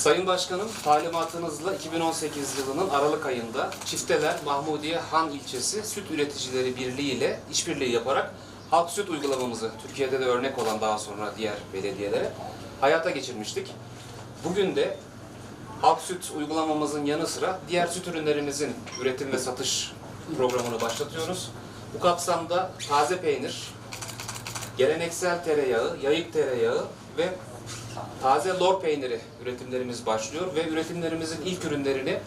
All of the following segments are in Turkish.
Sayın Başkanım, talimatınızla 2018 yılının Aralık ayında Çifteler Mahmudiye Han ilçesi Süt Üreticileri Birliği ile işbirliği yaparak halk süt uygulamamızı Türkiye'de de örnek olan daha sonra diğer belediyelere hayata geçirmiştik. Bugün de halk süt uygulamamızın yanı sıra diğer süt ürünlerimizin üretim ve satış programını başlatıyoruz. Bu kapsamda taze peynir, geleneksel tereyağı, yayık tereyağı ve taze lor peyniri üretimlerimiz başlıyor ve üretimlerimizin ilk ürünlerini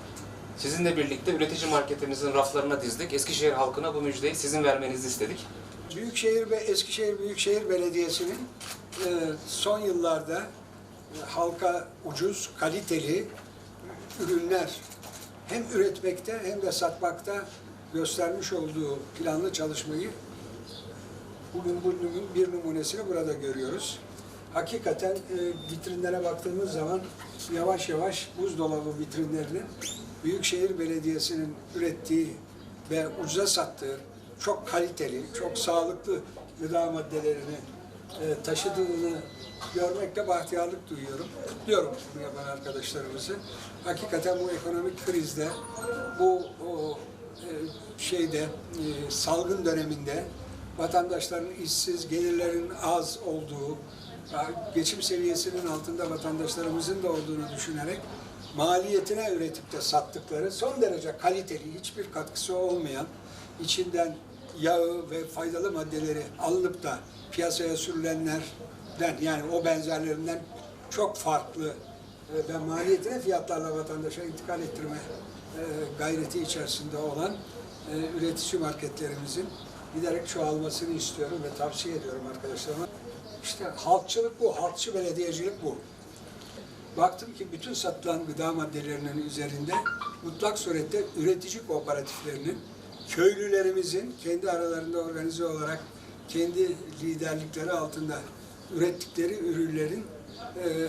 sizinle birlikte üretici marketimizin raflarına dizdik. Eskişehir halkına bu müjdeyi sizin vermenizi istedik. Büyükşehir ve Eskişehir Büyükşehir Belediyesi'nin e, son yıllarda e, halka ucuz, kaliteli ürünler hem üretmekte hem de satmakta göstermiş olduğu planlı çalışmayı bugün bunun bir numunesini burada görüyoruz. Hakikaten e, vitrinlere baktığımız zaman yavaş yavaş buzdolabı vitrinlerinin Büyükşehir Belediyesi'nin ürettiği ve ucuza sattığı çok kaliteli, çok sağlıklı gıda maddelerini e, taşıdığını görmekle bahtiyarlık duyuyorum. Kutluyorum bunu yapan arkadaşlarımızı. Hakikaten bu ekonomik krizde, bu o, e, şeyde, e, salgın döneminde vatandaşların işsiz, gelirlerin az olduğu, geçim seviyesinin altında vatandaşlarımızın da olduğunu düşünerek maliyetine üretip de sattıkları son derece kaliteli, hiçbir katkısı olmayan, içinden yağı ve faydalı maddeleri alınıp da piyasaya sürülenlerden yani o benzerlerinden çok farklı e, ve maliyetine fiyatlarla vatandaşa intikal ettirme e, gayreti içerisinde olan e, üretici marketlerimizin giderek çoğalmasını istiyorum ve tavsiye ediyorum arkadaşlarıma. İşte halkçılık bu, halkçı belediyecilik bu. Baktım ki bütün satılan gıda maddelerinin üzerinde mutlak surette üretici kooperatiflerinin, köylülerimizin kendi aralarında organize olarak kendi liderlikleri altında ürettikleri ürünlerin e,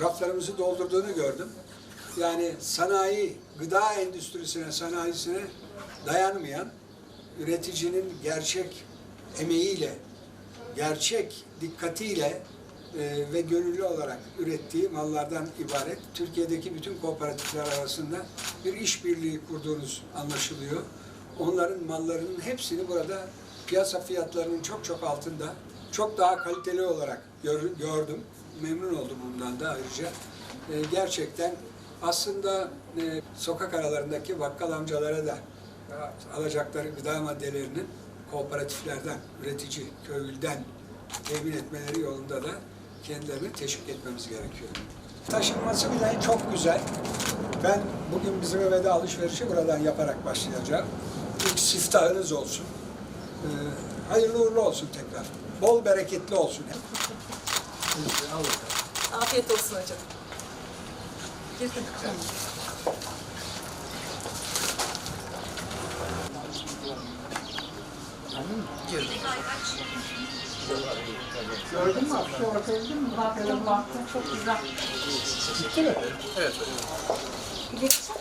raflarımızı doldurduğunu gördüm. Yani sanayi, gıda endüstrisine, sanayisine dayanmayan, üreticinin gerçek emeğiyle, gerçek dikkatiyle e, ve gönüllü olarak ürettiği mallardan ibaret Türkiye'deki bütün kooperatifler arasında bir işbirliği kurduğunuz anlaşılıyor. Onların mallarının hepsini burada piyasa fiyatlarının çok çok altında, çok daha kaliteli olarak gör- gördüm. Memnun oldum bundan da ayrıca. E, gerçekten aslında e, sokak aralarındaki bakkal amcalara da e, alacakları gıda maddelerinin kooperatiflerden, üretici, köylüden temin etmeleri yolunda da kendilerini teşvik etmemiz gerekiyor. Taşınması bile çok güzel. Ben bugün bizim eve de alışverişi buradan yaparak başlayacağım. İlk siftahınız olsun. Ee, hayırlı uğurlu olsun tekrar. Bol bereketli olsun. Afiyet olsun hocam. Girdin. Gördün mü? Şu oturdun mu? Baktım baktım çok güzel. Bitti mi? Geçsin.